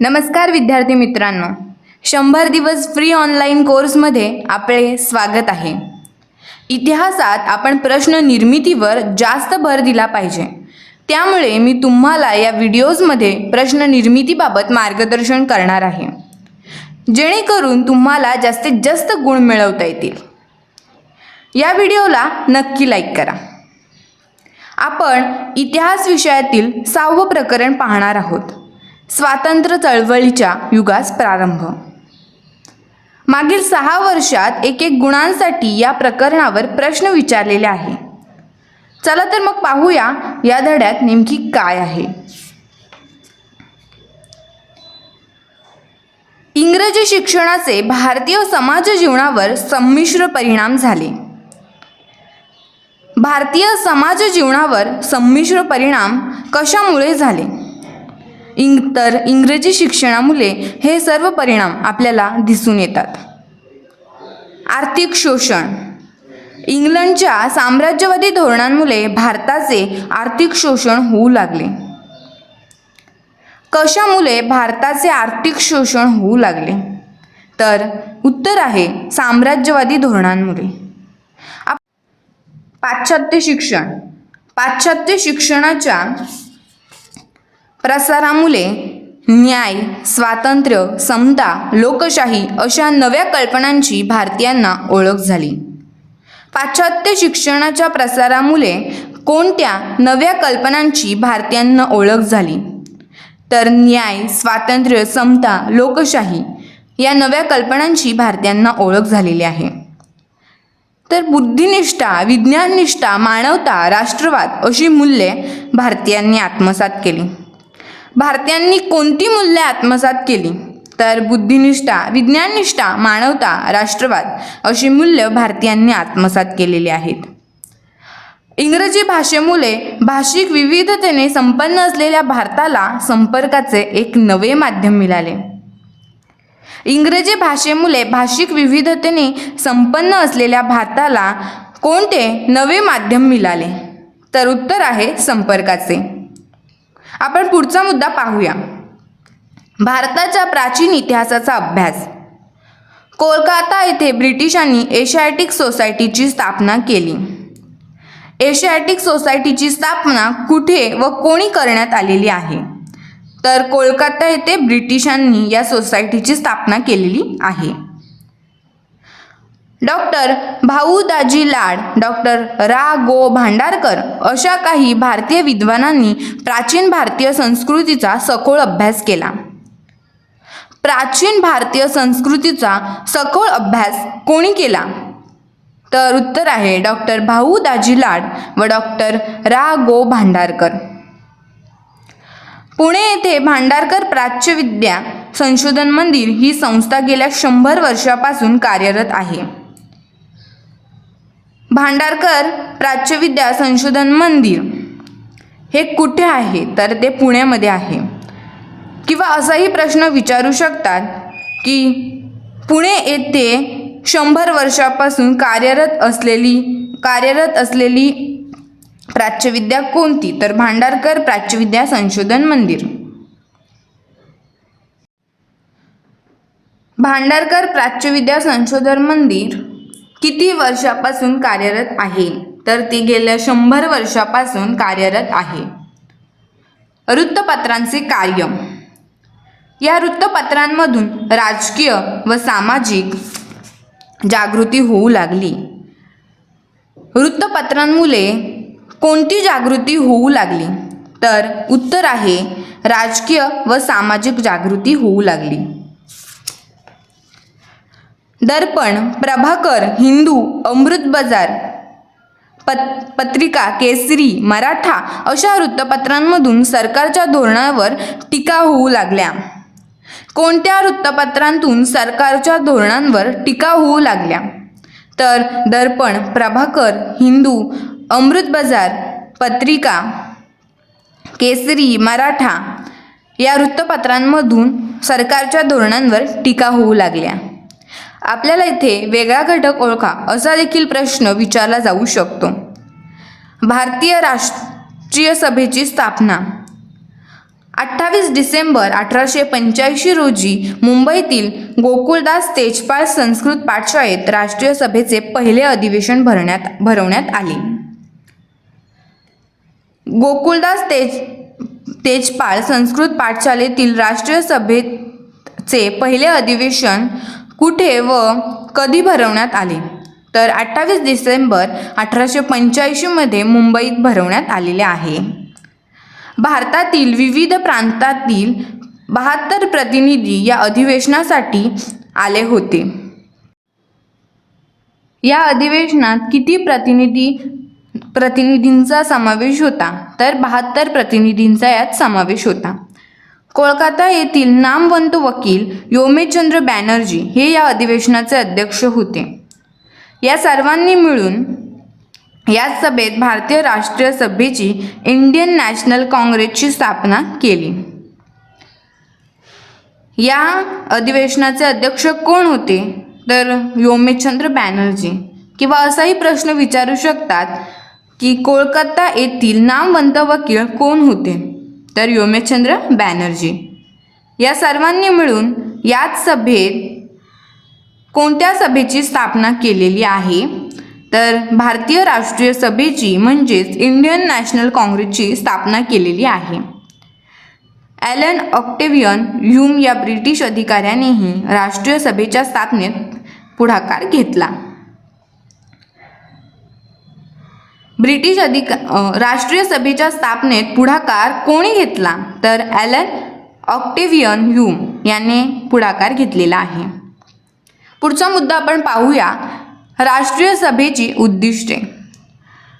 नमस्कार विद्यार्थी मित्रांनो. शंभर दिवस फ्री ऑनलाईन कोर्समध्ये आपले स्वागत आहे. इतिहासात आपण प्रश्न निर्मितीवर जास्त भर दिला पाहिजे. त्यामुळे मी तुम्हाला या व्हिडिओजमध्ये प्रश्न निर्मितीबाबत मार्गदर्शन करणार आहे. जेणेकरून तुम्हाला जास्तीत जास्त गुण मिळवता येतील. या व्हिडिओला नक्की लाईक करा. आपण इतिहास विषयातील सहावं प्रकरण पाहणार आहोत. स्वातंत्र्य चळवळीच्या युगास प्रारंभ. मागील सहा वर्षात एक एक गुणांसाठी या प्रकरणावर प्रश्न विचारलेले आहे. चला तर मग पाहूया या धड्यात नेमकी काय आहे. इंग्रजी शिक्षणाचे भारतीय समाज जीवनावर संमिश्र परिणाम झाले. भारतीय समाज जीवनावर संमिश्र परिणाम कशामुळे झाले? इंग तर इंग्रजी शिक्षणामुळे हे सर्व परिणाम आपल्याला दिसून येतात. आर्थिक शोषण. इंग्लंडच्या साम्राज्यवादी धोरणांमुळे भारताचे आर्थिक शोषण होऊ लागले. कशामुळे भारताचे आर्थिक शोषण होऊ लागले? तर उत्तर आहे साम्राज्यवादी धोरणांमुळे. पाश्चात्य शिक्षण. पाश्चात्य शिक्षणाच्या प्रसारामुळे न्याय स्वातंत्र्य समता लोकशाही अशा नव्या कल्पनांची भारतीयांना ओळख झाली. पाश्चात्य शिक्षणाच्या प्रसारामुळे कोणत्या नव्या कल्पनांची भारतीयांना ओळख झाली? तर न्याय स्वातंत्र्य समता लोकशाही या नव्या कल्पनांची भारतीयांना ओळख झालेली आहे. तर बुद्धिनिष्ठा विज्ञाननिष्ठा मानवता राष्ट्रवाद अशी मूल्ये भारतीयांनी आत्मसात केली. भारतीयांनी कोणती मूल्ये आत्मसात केली? तर बुद्धिनिष्ठा विज्ञाननिष्ठा मानवता राष्ट्रवाद अशी मूल्य भारतीयांनी आत्मसात केलेली आहेत. इंग्रजी भाषेमुळे भाषिक विविधतेने संपन्न असलेल्या भारताला संपर्काचे एक नवे माध्यम मिळाले. इंग्रजी भाषेमुळे भाषिक विविधतेने संपन्न असलेल्या भारताला कोणते नवे माध्यम मिळाले? तर उत्तर आहे संपर्काचे. आपण पुढचा मुद्दा पाहूया. भारताच्या प्राचीन इतिहासाचा अभ्यास. कोलकाता येथे ब्रिटिशांनी एशियाटिक सोसायटीची स्थापना केली. एशियाटिक सोसायटीची स्थापना कुठे व कोणी करण्यात आलेली आहे? तर कोलकाता येथे ब्रिटिशांनी या सोसायटीची स्थापना केलेली आहे. डॉक्टर भाऊ दाजी लाड डॉक्टर रा गो भांडारकर अशा काही भारतीय विद्वानांनी प्राचीन भारतीय संस्कृतीचा सखोल अभ्यास केला. प्राचीन भारतीय संस्कृतीचा सखोल अभ्यास कोणी केला? तर उत्तर आहे डॉक्टर भाऊ दाजी लाड व डॉक्टर रा गो भांडारकर. पुणे येथे भांडारकर प्राच्यविद्या संशोधन मंदिर ही संस्था गेल्या शंभर वर्षापासून कार्यरत आहे. भांडारकर प्राच्यविद्या संशोधन मंदिर. हे कुठे आहे? तर ते पुण्यामध्ये आहे. किंवा असाही प्रश्न विचारू शकतात की पुणे येथे शंभर वर्षापासून कार्यरत असलेली कार्यरत असलेली प्राच्यविद्या कोणती? तर भांडारकर प्राच्यविद्या संशोधन मंदिर. भांडारकर प्राच्यविद्या संशोधन मंदिर किती वर्षापासून कार्यरत आहे? तर ती गेल्या शंभर वर्षापासून कार्यरत आहे. वृत्तपत्रांचे कार्य या वृत्तपत्रांमधून राजकीय व सामाजिक जागृती होऊ लागली. वृत्तपत्रांमुळे कोणती जागृती होऊ लागली? तर उत्तर आहे राजकीय व सामाजिक जागृती होऊ लागली. दर्पण प्रभाकर हिंदू अमृत बाजार पत पत्रिका केसरी मराठा अशा वृत्तपत्रांमधून सरकारच्या धोरणावर टीका होऊ लागल्या. कोणत्या वृत्तपत्रांतून सरकारच्या धोरणांवर टीका होऊ लागल्या? तर दर्पण प्रभाकर हिंदू अमृत बाजार पत्रिका केसरी मराठा या वृत्तपत्रांमधून सरकारच्या धोरणांवर टीका होऊ लागल्या. आपल्याला इथे वेगळा घटक ओळखा असा देखील प्रश्न विचारला जाऊ शकतो. भारतीय राष्ट्रीय सभेची स्थापना. अठ्ठावीस डिसेंबर अठराशे पंच्याऐंशी रोजी मुंबईतील गोकुळदास तेजपाल संस्कृत पाठशाळेत राष्ट्रीय सभेचे पहिले अधिवेशन भरण्यात भरवण्यात आले. गोकुळदास तेज तेजपाल संस्कृत पाठशाळेतील राष्ट्रीय सभेचे पहिले अधिवेशन कुठे व कधी भरवण्यात आले? तर अठ्ठावीस डिसेंबर अठराशे पंच्याऐंशीमध्ये मुंबईत भरवण्यात आलेले आहे. भारतातील विविध प्रांतातील बहात्तर प्रतिनिधी या अधिवेशनासाठी आले होते. या अधिवेशनात किती प्रतिनिधी प्रतिनिधींचा समावेश होता? तर बहात्तर प्रतिनिधींचा यात समावेश होता. कोलकाता येथील नामवंत वकील योमेचंद्र बॅनर्जी हे या अधिवेशनाचे अध्यक्ष होते. या सर्वांनी मिळून या सभेत भारतीय राष्ट्रीय सभेची इंडियन नॅशनल काँग्रेसची स्थापना केली. या अधिवेशनाचे अध्यक्ष कोण होते? तर योमेशचंद्र बॅनर्जी. किंवा असाही प्रश्न विचारू शकतात की कोलकाता येथील नामवंत वकील कोण होते? तर योमेशचंद्र बॅनर्जी. या सर्वांनी मिळून याच सभेत कोणत्या सभेची स्थापना केलेली आहे? तर भारतीय राष्ट्रीय सभेची म्हणजेच इंडियन नॅशनल काँग्रेसची स्थापना केलेली आहे. ॲलन ऑक्टेवियन ह्यूम या ब्रिटिश अधिकाऱ्यानेही राष्ट्रीय सभेच्या स्थापनेत पुढाकार घेतला. ब्रिटिश अधिक राष्ट्रीय सभेच्या स्थापनेत पुढाकार कोणी घेतला? तर ॲलन ऑक्टेवियन ह्यूम याने पुढाकार घेतलेला आहे. पुढचा मुद्दा आपण पाहूया. राष्ट्रीय सभेची उद्दिष्टे.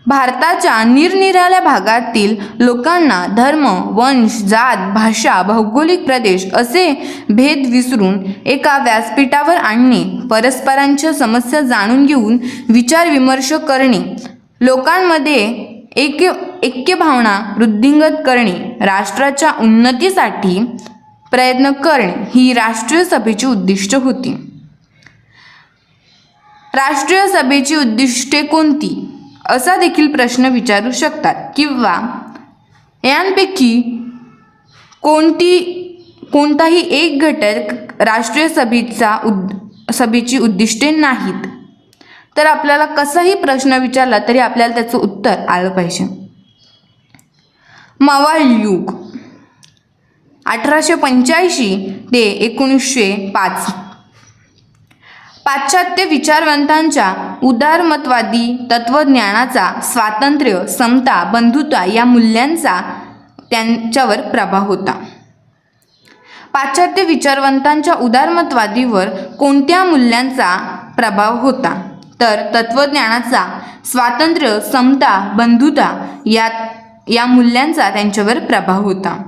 भारताच्या निरनिराळ्या भागातील लोकांना धर्म वंश जात भाषा भौगोलिक प्रदेश असे भेद विसरून एका व्यासपीठावर आणणे परस्परांच्या समस्या जाणून घेऊन विचारविमर्श करणे लोकांमध्ये एक ऐक्य भावना वृद्धिंगत करणे राष्ट्राच्या उन्नतीसाठी प्रयत्न करणे ही राष्ट्रीय सभेची उद्दिष्ट होती. राष्ट्रीय सभेची उद्दिष्टे कोणती? असा देखील प्रश्न विचारू शकतात. किंवा यांपैकी कोणती कोणताही एक घटक राष्ट्रीय सभेचा उद सभेची उद्दिष्टे नाहीत. तर आपल्याला कसाही प्रश्न विचारला तरी आपल्याला त्याचं उत्तर आलं पाहिजे. मवाळ युग. अठराशे पंच्याऐंशी ते एकोणीसशे पाच. पाश्चात्य विचारवंतांच्या उदारमतवादी तत्वज्ञानाचा स्वातंत्र्य समता बंधुता या मूल्यांचा त्यांच्यावर प्रभाव होता. पाश्चात्य विचारवंतांच्या उदारमतवादीवर कोणत्या मूल्यांचा प्रभाव होता? तर तत्वज्ञानाचा स्वातंत्र्य समता बंधुता या या मूल्यांचा त्यांच्यावर प्रभाव होता.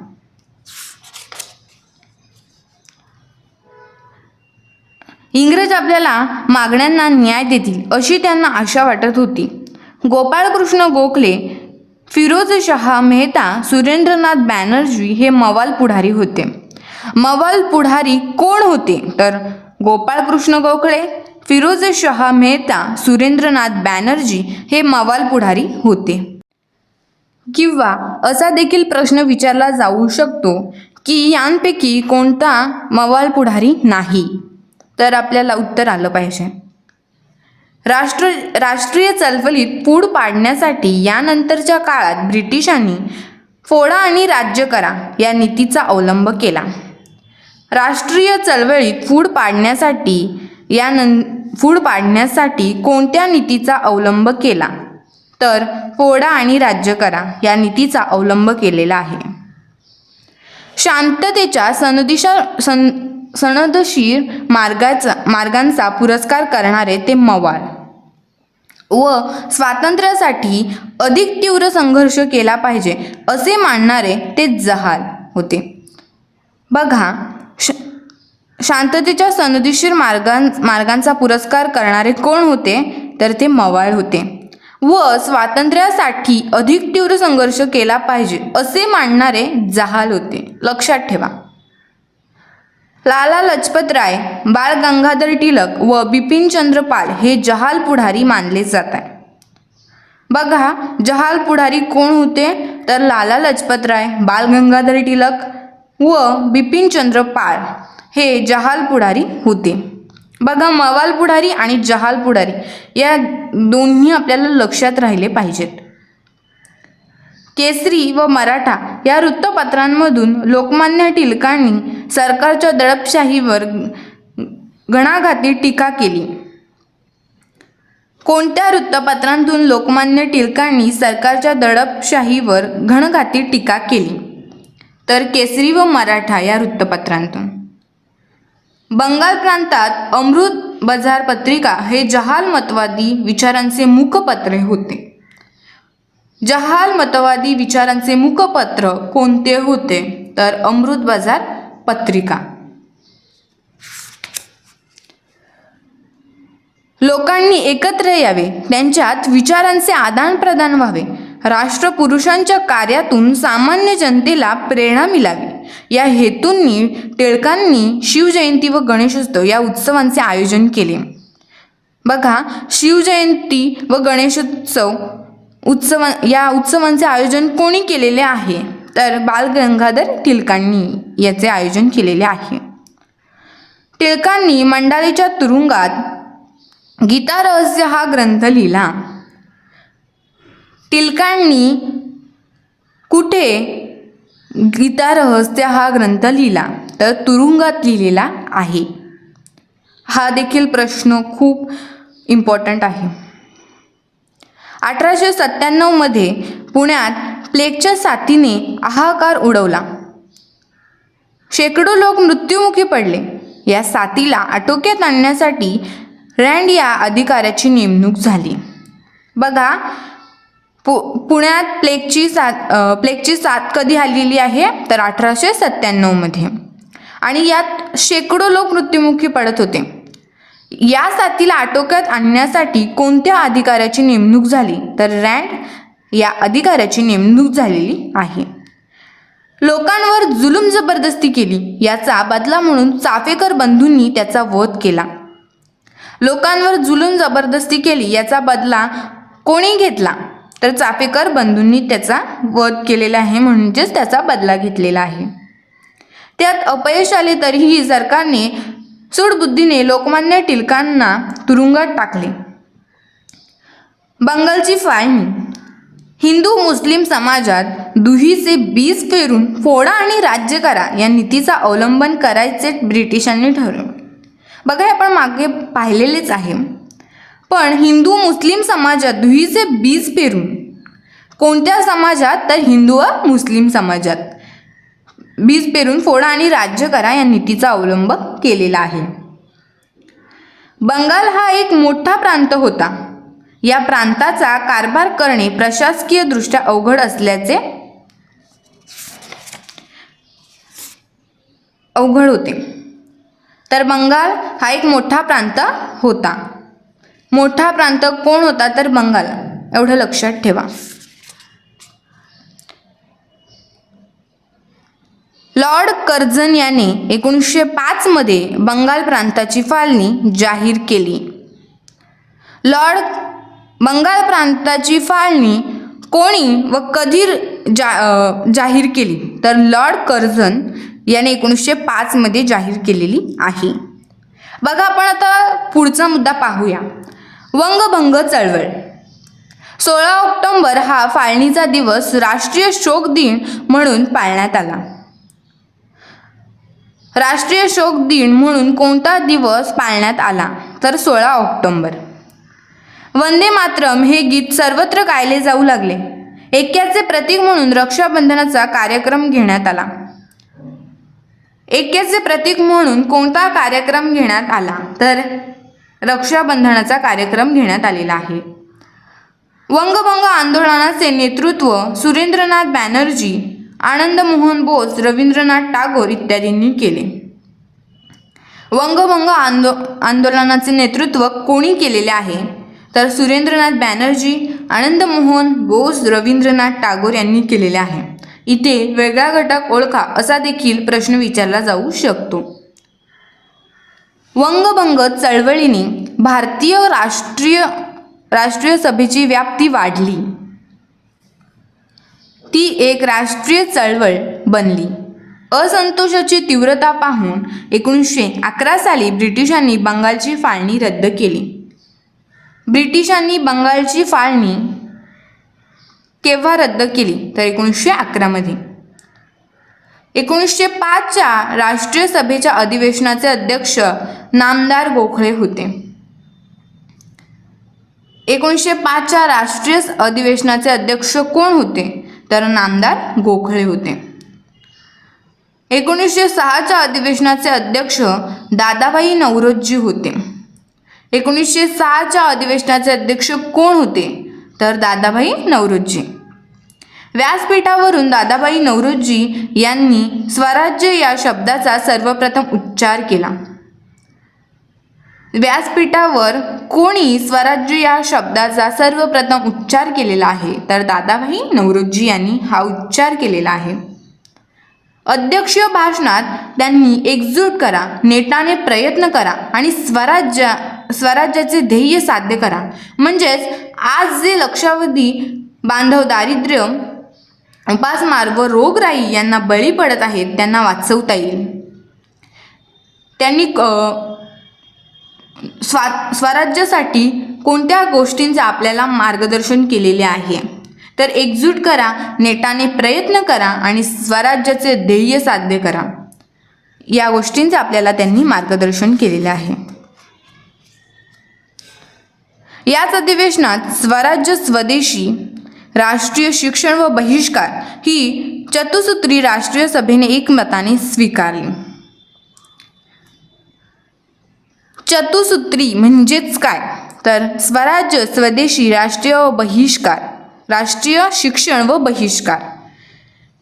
इंग्रज आपल्याला मागण्यांना न्याय देतील अशी त्यांना आशा वाटत होती. गोपाळकृष्ण गोखले फिरोज शहा मेहता सुरेंद्रनाथ बॅनर्जी हे मवाल पुढारी होते. मवाल पुढारी कोण होते? तर गोपाळकृष्ण गोखले फिरोज शहा मेहता सुरेंद्रनाथ बॅनर्जी हे मवाल पुढारी होते. किंवा असा देखील प्रश्न विचारला जाऊ शकतो की यांपैकी कोणता मवाल पुढारी नाही? तर आपल्याला उत्तर आलं पाहिजे. राष्ट्र राष्ट्रीय चळवळीत पूड पाडण्यासाठी यानंतरच्या काळात ब्रिटिशांनी फोडा आणि राज्य करा या नीतीचा अवलंब केला. राष्ट्रीय चळवळीत फूड पाडण्यासाठी यानं फूड पाडण्यासाठी कोणत्या नीतीचा अवलंब केला? तर फोडा आणि राज्य करा या नीतीचा अवलंब केलेला आहे. शांततेच्या सनदिशा सन सनदशीर मार्गाचा मार्गांचा पुरस्कार करणारे ते मवाळ. व स्वातंत्र्यासाठी अधिक तीव्र संघर्ष केला पाहिजे असे मानणारे ते जहाल होते. बघा श शांततेच्या सनदिशीर मार्गां मार्गांचा पुरस्कार करणारे कोण होते? तर ते मवाळ होते. व स्वातंत्र्यासाठी अधिक तीव्र संघर्ष केला पाहिजे असे मांडणारे जहाल होते. लक्षात ठेवा. लाला लजपत राय बाळ गंगाधर टिळक व बिपिन चंद्रपाल हे जहाल पुढारी मानले जात आहे. बघा जहाल पुढारी कोण होते? तर लाला लजपत राय बाळ गंगाधर टिळक व बिपिन चंद्रपाल हे जहाल पुढारी होते. बघा मवाल पुढारी आणि जहाल पुढारी या दोन्ही आपल्याला लक्षात राहिले पाहिजेत. केसरी व मराठा या वृत्तपत्रांमधून लोकमान्य टिळकांनी सरकारच्या दडपशाहीवर घणाघाती टीका केली. कोणत्या वृत्तपत्रांतून लोकमान्य टिळकांनी सरकारच्या दडपशाहीवर घणघाती टीका केली? तर केसरी व मराठा या वृत्तपत्रांतून. बंगाल प्रांतात अमृत बाजार पत्रिका हे जहाल मतवादी विचारांचे मुखपत्र होते. जहाल मतवादी विचारांचे मुखपत्र कोणते होते? तर अमृत बाजार पत्रिका. लोकांनी एकत्र यावे त्यांच्यात विचारांचे आदानप्रदान व्हावे. राष्ट्रपुरुषांच्या कार्यातून सामान्य जनतेला प्रेरणा मिळावी. या हेतूंनी टिळकांनी शिवजयंती व गणेशोत्सव या उत्सवांचे आयोजन केले. बघा शिवजयंती व गणेशोत्सव उत्सव या उत्सवांचे आयोजन कोणी केलेले आहे? तर बाल गंगाधर टिळकांनी याचे आयोजन केलेले आहे. टिळकांनी मंडालीच्या तुरुंगात गीता रहस्य हा ग्रंथ लिहिला. टिळकांनी कुठे गीता रहस्य हा ग्रंथ लिहिला. तर तुरुंगात लिहिलेला आहे. हा देखील प्रश्न खूप इम्पॉर्टंट आहे. अठराशे सत्त्याण्णवमध्ये पुण्यात प्लेगच्या साथीने हाहाकार उडवला. शेकडो लोक मृत्युमुखी पडले. या साथीला आटोक्यात आणण्यासाठी रँड या अधिकाऱ्याची नेमणूक झाली. बघा पु पुण्यात प्लेगची साथ प्लेगची साथ कधी आलेली आहे? तर अठराशे सत्त्याण्णवमध्ये आणि यात शेकडो लोक मृत्युमुखी पडत होते. या साथीला आटोक्यात आणण्यासाठी कोणत्या अधिकाऱ्याची नेमणूक झाली? तर रँड या अधिकाऱ्याची नेमणूक झालेली आहे. लोकांवर जुलूम जबरदस्ती केली. याचा बदला म्हणून चाफेकर बंधूंनी त्याचा वध केला. लोकांवर जुलूम जबरदस्ती केली. याचा बदला कोणी घेतला? तर चाफेकर बंधूंनी त्याचा वध केलेला आहे म्हणजेच त्याचा बदला घेतलेला आहे. त्यात अपयश आले तरीही सरकारने चूडबुद्धीने लोकमान्य टिळकांना तुरुंगात टाकले. बंगालची फाळणी. हिंदू मुस्लिम समाजात दुहीचे बीज फेरून फोडा आणि राज्य करा या नीतीचा अवलंबन करायचे ब्रिटिशांनी ठरवले. बघा आपण मागे पाहिलेलेच आहे. पण हिंदू मुस्लिम समाजात दुहीचे बीज पेरून. कोणत्या समाजात? तर हिंदू व मुस्लिम समाजात. बीज पेरून फोडा आणि राज्य करा या नीतीचा अवलंब केलेला आहे. बंगाल हा एक मोठा प्रांत होता. या प्रांताचा कारभार करणे प्रशासकीयदृष्ट्या अवघड असल्याचे अवघड होते. तर बंगाल हा एक मोठा प्रांत होता. मोठा प्रांत कोण होता तर बंगाल. एवढं लक्षात ठेवा. लॉर्ड कर्झन याने एकोणीसशे पाचमध्ये बंगाल प्रांताची फाळणी जाहीर केली. लॉर्ड बंगाल प्रांताची फाळणी कोणी व कधी जा जाहीर केली? तर लॉर्ड कर्झन याने एकोणीसशे पाचमध्ये जाहीर केलेली आहे. बघा आपण आता पुढचा मुद्दा पाहूया. वंगभंग चळवळ. सोळा ऑक्टोंबर हा फाळणीचा दिवस राष्ट्रीय शोक दिन म्हणून पाळण्यात आला. राष्ट्रीय शोक दिन म्हणून कोणता दिवस पाळण्यात आला? तर सोळा ऑक्टोंबर. वंदे मातरम हे गीत सर्वत्र गायले जाऊ लागले. ऐक्याचे प्रतीक म्हणून रक्षाबंधनाचा कार्यक्रम घेण्यात आला. ऐक्याचे प्रतीक म्हणून कोणता कार्यक्रम घेण्यात आला? तर रक्षाबंधनाचा कार्यक्रम घेण्यात आलेला आहे. वंगभंग आंदोलनाचे नेतृत्व सुरेंद्रनाथ बॅनर्जी आनंदमोहन बोस रवींद्रनाथ टागोर इत्यादींनी केले. वंगभंग आंदो आंदोलनाचे नेतृत्व कोणी केलेले आहे? तर सुरेंद्रनाथ बॅनर्जी आनंदमोहन बोस रवींद्रनाथ टागोर यांनी केलेले आहे. इथे वेगळा घटक ओळखा असा देखील प्रश्न विचारला जाऊ शकतो. वंगभंग चळवळीने भारतीय राष्ट्रीय राष्ट्रीय सभेची व्याप्ती वाढली. ती एक राष्ट्रीय चळवळ बनली. असंतोषाची तीव्रता पाहून एकोणीसशे अकरा साली ब्रिटिशांनी बंगालची फाळणी रद्द केली. ब्रिटिशांनी बंगालची फाळणी केव्हा रद्द केली? तर एकोणीसशे अकरामध्ये एकोणीसशे पाचच्या राष्ट्रीय सभेच्या अधिवेशनाचे अध्यक्ष नामदार गोखले होते. एकोणीसशे पाचच्या राष्ट्रीय अधिवेशनाचे अध्यक्ष कोण होते? तर नामदार गोखले होते. एकोणीसशे सहाच्या अधिवेशनाचे अध्यक्ष दादाबाई नवरोजी होते. एकोणीसशे सहाच्या अधिवेशनाचे अध्यक्ष कोण होते? तर दादाभाई नवरोजी. व्यासपीठावरून दादाबाई नवरोजी यांनी स्वराज्य या शब्दाचा सर्वप्रथम उच्चार केला. व्यासपीठावर कोणी स्वराज्य या शब्दाचा सर्वप्रथम उच्चार केलेला आहे? तर दादाभाई नवरोजी यांनी हा उच्चार केलेला आहे. अध्यक्षीय भाषणात त्यांनी एकजूट करा नेटाने प्रयत्न करा आणि स्वराज्य स्वराज्याचे ध्येय साध्य करा. म्हणजेच आज जे लक्षावधी बांधव दारिद्र्य उपासमार व रोगराई यांना बळी पडत आहेत त्यांना वाचवता येईल. त्यांनी क- स्वा स्वराज्यासाठी कोणत्या गोष्टींचे आपल्याला मार्गदर्शन केलेले आहे? तर एकजूट करा नेटाने प्रयत्न करा आणि स्वराज्याचे ध्येय साध्य करा. या गोष्टींचं आपल्याला त्यांनी मार्गदर्शन केलेले आहे. याच अधिवेशनात स्वराज्य स्वदेशी राष्ट्रीय शिक्षण व बहिष्कार ही चतुसूत्री राष्ट्रीय सभेने एकमताने स्वीकारली. चतुसूत्री म्हणजेच काय? तर स्वराज्य स्वदेशी राष्ट्रीय व बहिष्कार. राष्ट्रीय शिक्षण व बहिष्कार.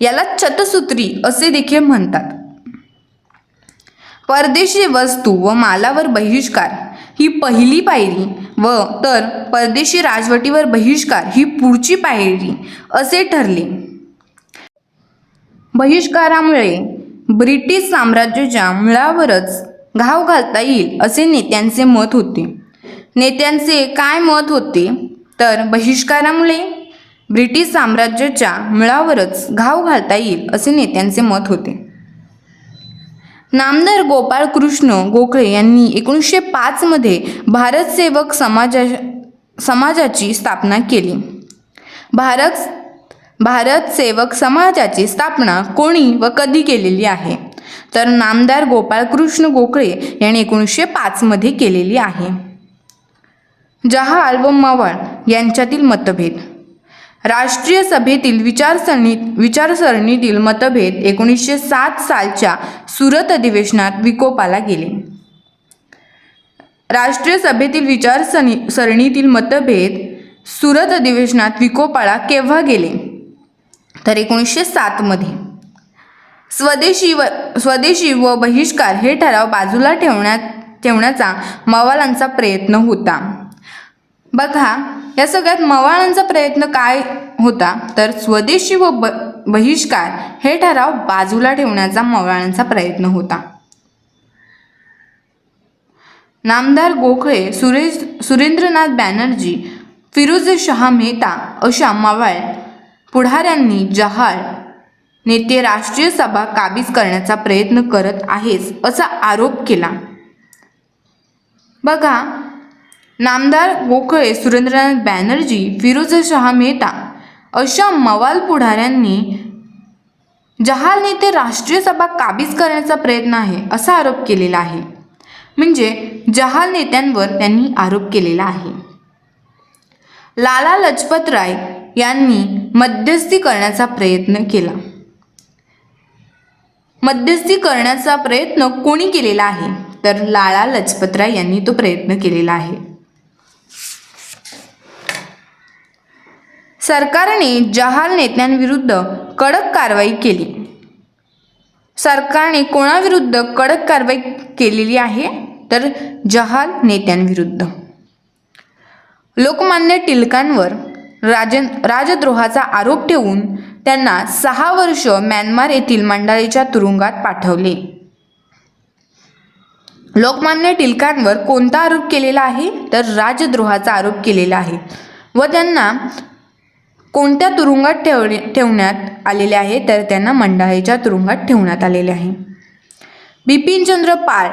याला चतसूत्री असे देखील म्हणतात. परदेशी वस्तू व मालावर बहिष्कार ही पहिली पायरी व तर परदेशी राजवटीवर बहिष्कार ही पुढची पायरी असे ठरले. बहिष्कारामुळे ब्रिटिश साम्राज्याच्या मुळावरच घाव घालता येईल असे नेत्यांचे मत होते. नेत्यांचे काय मत होते? तर बहिष्कारामुळे ब्रिटिश साम्राज्याच्या मुळावरच घाव घालता येईल असे नेत्यांचे मत होते. नामदार गोपाळ कृष्ण गोखले यांनी एकोणीसशे पाचमध्ये भारत सेवक समाजा समाजाची स्थापना केली. भारत भारत सेवक समाजाची स्थापना कोणी व कधी केलेली आहे? तर नामदार गोपाळकृष्ण गोखले यांनी एकोणीसशे पाचमध्ये केलेली आहे. जहाल व मवाळ यांच्यातील मतभेद. राष्ट्रीय सभेतील विचारसरणीत विचारसरणीतील मतभेद एकोणीसशे सात सालच्या सुरत अधिवेशनात विकोपाला गेले. राष्ट्रीय सभेतील विचारसरणी सरणीतील मतभेद सुरत अधिवेशनात विकोपाळा केव्हा गेले? तर एकोणीसशे सातमध्ये स्वदेशी व स्वदेशी व बहिष्कार हे ठराव बाजूला ठेवण्यात ठेवण्याचा मवालांचा प्रयत्न होता. बघा या सगळ्यात मवाळांचा प्रयत्न काय होता? तर स्वदेशी व ब बहिष्कार हे ठराव बाजूला ठेवण्याचा मवाळांचा प्रयत्न होता. नामदार गोखळे सुरेश सुरेंद्रनाथ बॅनर्जी फिरोज शहा मेहता अशा मवाळ पुढाऱ्यांनी जहाल नेते राष्ट्रीय सभा काबीज करण्याचा प्रयत्न करत आहेच असा आरोप केला. बघा नामदार गोखळे सुरेंद्रनाथ बॅनर्जी फिरोज शहा मेहता अशा मवाल पुढाऱ्यांनी जहाल नेते राष्ट्रीय सभा काबीज करण्याचा प्रयत्न आहे असा आरोप केलेला आहे. म्हणजे जहाल नेत्यांवर त्यांनी आरोप केलेला आहे. लाला लजपत राय यांनी मध्यस्थी करण्याचा प्रयत्न केला. मध्यस्थी करण्याचा प्रयत्न कोणी केलेला आहे? तर लाला लजपतराय यांनी तो प्रयत्न केलेला आहे. सरकारने जहाल नेत्यांविरुद्ध कडक कारवाई केली. सरकारने कोणाविरुद्ध कडक कारवाई केलेली आहे? तर जहाल नेत्यांविरुद्ध. लोकमान्य टिळकांवर राजन राजद्रोहाचा आरोप ठेवून त्यांना सहा वर्ष म्यानमार येथील मंडळीच्या तुरुंगात पाठवले. लोकमान्य टिळकांवर कोणता आरोप केलेला आहे? तर राजद्रोहाचा आरोप केलेला आहे व त्यांना कोणत्या तुरुंगात ठेवणे ठेवण्यात आलेले आहे? तर त्यांना मंडाळेच्या तुरुंगात ठेवण्यात आलेले आहे. बिपिनचंद्र पाळ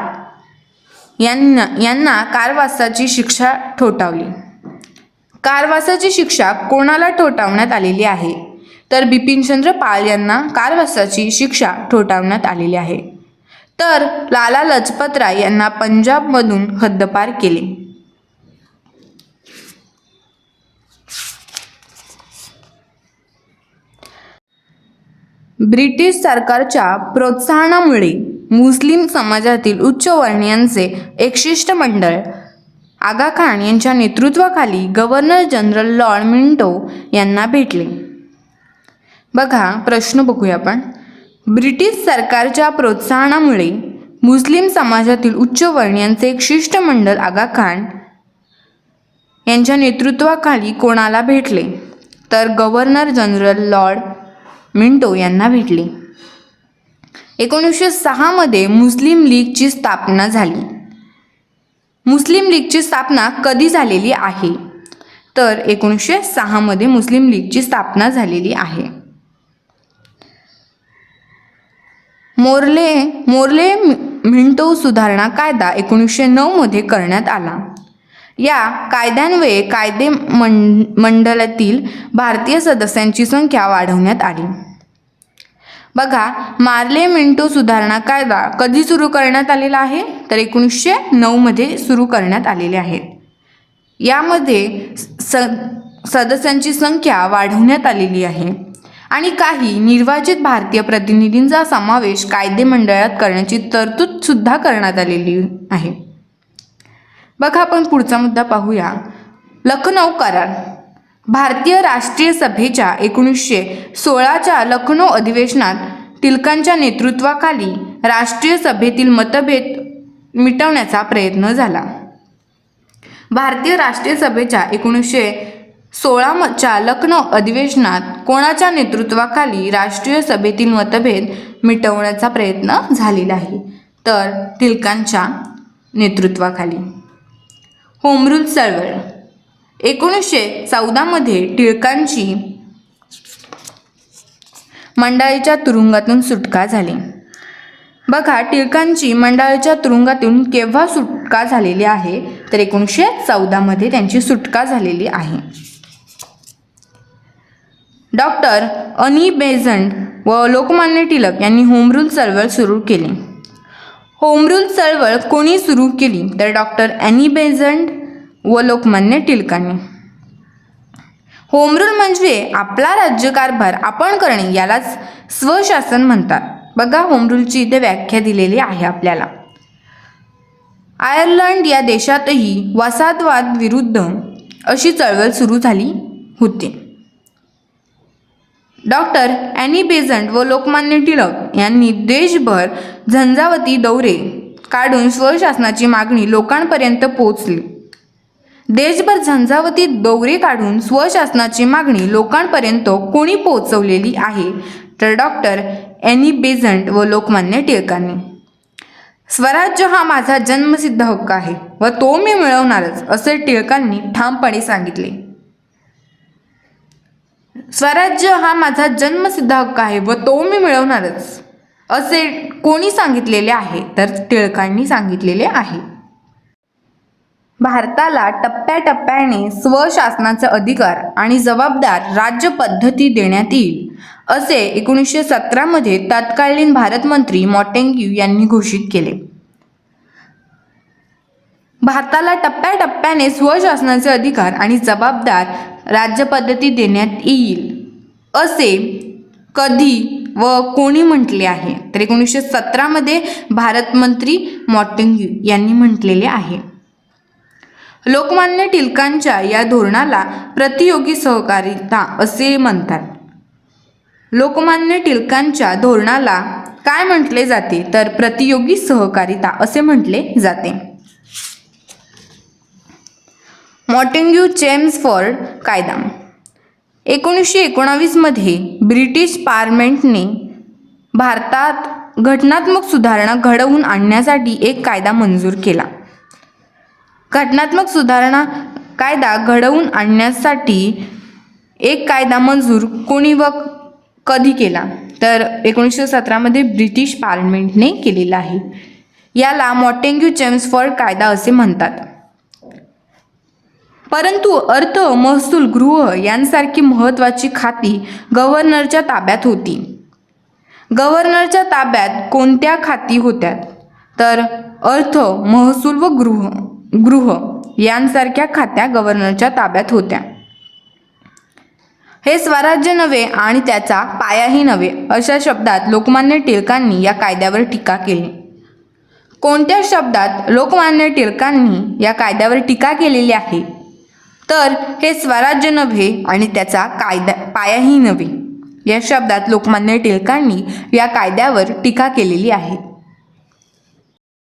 यांना यांना कारवासाची शिक्षा ठोठावली. कारवासाची शिक्षा कोणाला ठोठावण्यात आलेली आहे? तर बिपिनचंद्र पाल यांना कारवासाची शिक्षा ठोठावण्यात आलेली आहे. तर लाला लजपत राय यांना पंजाबमधून हद्दपार केले. ब्रिटिश सरकारच्या प्रोत्साहनामुळे मुस्लिम समाजातील उच्चवर्णीयांचे एक शिष्टमंडळ आगा खान यांच्या नेतृत्वाखाली गव्हर्नर जनरल लॉर्ड मिंटो यांना भेटले. बघा प्रश्न बघूया आपण. ब्रिटिश सरकारच्या प्रोत्साहनामुळे मुस्लिम समाजातील उच्चवर्णीयांचे एक शिष्टमंडळ आगा खान यांच्या नेतृत्वाखाली कोणाला भेटले? तर गव्हर्नर जनरल लॉर्ड मिंटो यांना भेटले. एकोणीसशे सहामध्ये मुस्लिम लीगची स्थापना झाली. मुस्लिम लीगची स्थापना कधी झालेली आहे? तर एकोणीसशे सहामध्ये मुस्लिम लीगची स्थापना झालेली आहे. मोर्ले मोर्ले मिंटो सुधारणा कायदा एकोणीसशे नऊमध्ये करण्यात आला. या कायद्यान्वये कायदे मंड मंडळातील भारतीय सदस्यांची संख्या वाढवण्यात आली. बघा मार्ले मिंटो सुधारणा कायदा कधी सुरू करण्यात आलेला आहे? तर एकोणीसशे नऊमध्ये सुरू करण्यात आलेले आहेत यामध्ये स सदस्यांची संख्या वाढवण्यात आलेली आहे. आणि काही निर्वाचित भारतीय प्रतिनिधींचा समावेश कायदे मंडळात करण्याची तरतूद सुद्धा करण्यात आलेली आहे. बघा आपण पुढचा मुद्दा पाहूया. लखनौ करार. भारतीय राष्ट्रीय सभेच्या एकोणीसशे सोळाच्या लखनौ अधिवेशनात टिळकांच्या नेतृत्वाखाली राष्ट्रीय सभेतील मतभेद मिटवण्याचा प्रयत्न झाला. भारतीय राष्ट्रीय सभेच्या एकोणीसशे सोळाच्या लखनौ अधिवेशनात कोणाच्या नेतृत्वाखाली राष्ट्रीय सभेतील मतभेद मिटवण्याचा प्रयत्न झालेला आहे? तर टिळकांच्या नेतृत्वाखाली. होमरूल चळवळ. एकोणीसशे चौदामध्ये टिळकांची मंडळीच्या तुरुंगातून सुटका झाली. बघा टिळकांची मंडळीच्या तुरुंगातून केव्हा सुटका झालेली आहे? तर एकोणीसशे चौदामध्ये त्यांची सुटका झालेली आहे. डॉक्टर अनी बेझंट व लोकमान्य टिळक यांनी होमरूल चळवळ सुरू केली. होमरूल चळवळ कोणी सुरू केली तर डॉक्टर अॅनी बेझंट व लोकमान्य टिळकांनी? होमरूल म्हणजे आपला राज्यकारभार आपण करणे यालाच स्वशासन म्हणतात. बघा होमरूलची इथे व्याख्या दिलेली आहे आपल्याला. आयर्लंड या देशातही वसाहतवाद विरुद्ध अशी चळवळ सुरू झाली होती. डॉक्टर अॅनी बेझंट व लोकमान्य टिळक यांनी देशभर झंझावती दौरे काढून स्वशासनाची मागणी लोकांपर्यंत पोहोचली. देशभर झंझावती दौरे काढून स्वशासनाची मागणी लोकांपर्यंत कोणी पोहोचवलेली आहे? तर डॉक्टर ॲनी बेझंट व लोकमान्य टिळकांनी. स्वराज्य हा माझा जन्मसिद्ध हक्क आहे व तो मी मिळवणारच असे टिळकांनी ठामपणे सांगितले. स्वराज्य हा माझा जन्मसिद्ध हक्क आहे व तो मी मिळवणारच. असे कोणी सांगितलेले आहे तर टिळकांनी सांगितलेले आहे. भारताला टप्प्याटप्प्याने स्वशासनाचा अधिकार आणि जबाबदार राज्य पद्धती देण्यात येईल असे एकोणीसशे सतरामध्ये तत्कालीन भारतमंत्री मॉटेंग्यू यांनी घोषित केले. भारताला टप्प्याटप्प्याने स्वशासनाचे अधिकार आणि जबाबदार राज्यपद्धती देण्यात येईल असे कधी व कोणी म्हटले आहे? तर एकोणीसशे सतरामध्ये भारतमंत्री मॉटेंग्यू यांनी म्हटलेले आहे. लोकमान्य टिळकांच्या या धोरणाला प्रतियोगी सहकारिता असे म्हणतात. लोकमान्य टिळकांच्या धोरणाला काय म्हटले जाते? तर प्रतियोगी सहकारिता असे म्हटले जाते. मॉटेंग्यू चेम्सफॉर्ड कायदा एकोणीसशे एकोणावीसमध्ये ब्रिटिश पार्लमेंटने भारतात घटनात्मक सुधारणा घडवून आणण्यासाठी एक कायदा मंजूर केला. घटनात्मक सुधारणा कायदा घडवून आणण्यासाठी एक कायदा मंजूर कोणी व कधी केला? तर एकोणीसशे सतरामध्ये ब्रिटिश पार्लमेंटने केलेला आहे. याला मॉटेंग्यू चेम्सफॉर्ड कायदा असे म्हणतात. परंतु अर्थ महसूल गृह यांसारखी महत्त्वाची खाती गव्हर्नरच्या ताब्यात होती. गव्हर्नरच्या ताब्यात कोणत्या खाती होत्या? तर अर्थ महसूल व गृह गृह यांसारख्या खात्या गव्हर्नरच्या ताब्यात होत्या. हे स्वराज्य नव्हे आणि त्याचा पायाही नव्हे अशा शब्दात लोकमान्य टिळकांनी या कायद्यावर टीका केली. कोणत्या शब्दात लोकमान्य टिळकांनी या कायद्यावर टीका केलेली आहे? तर हे स्वराज्य नव्हे आणि त्याचा कायदा पायाही नव्हे. या शब्दात लोकमान्य टिळकांनी या कायद्यावर टीका केलेली आहे.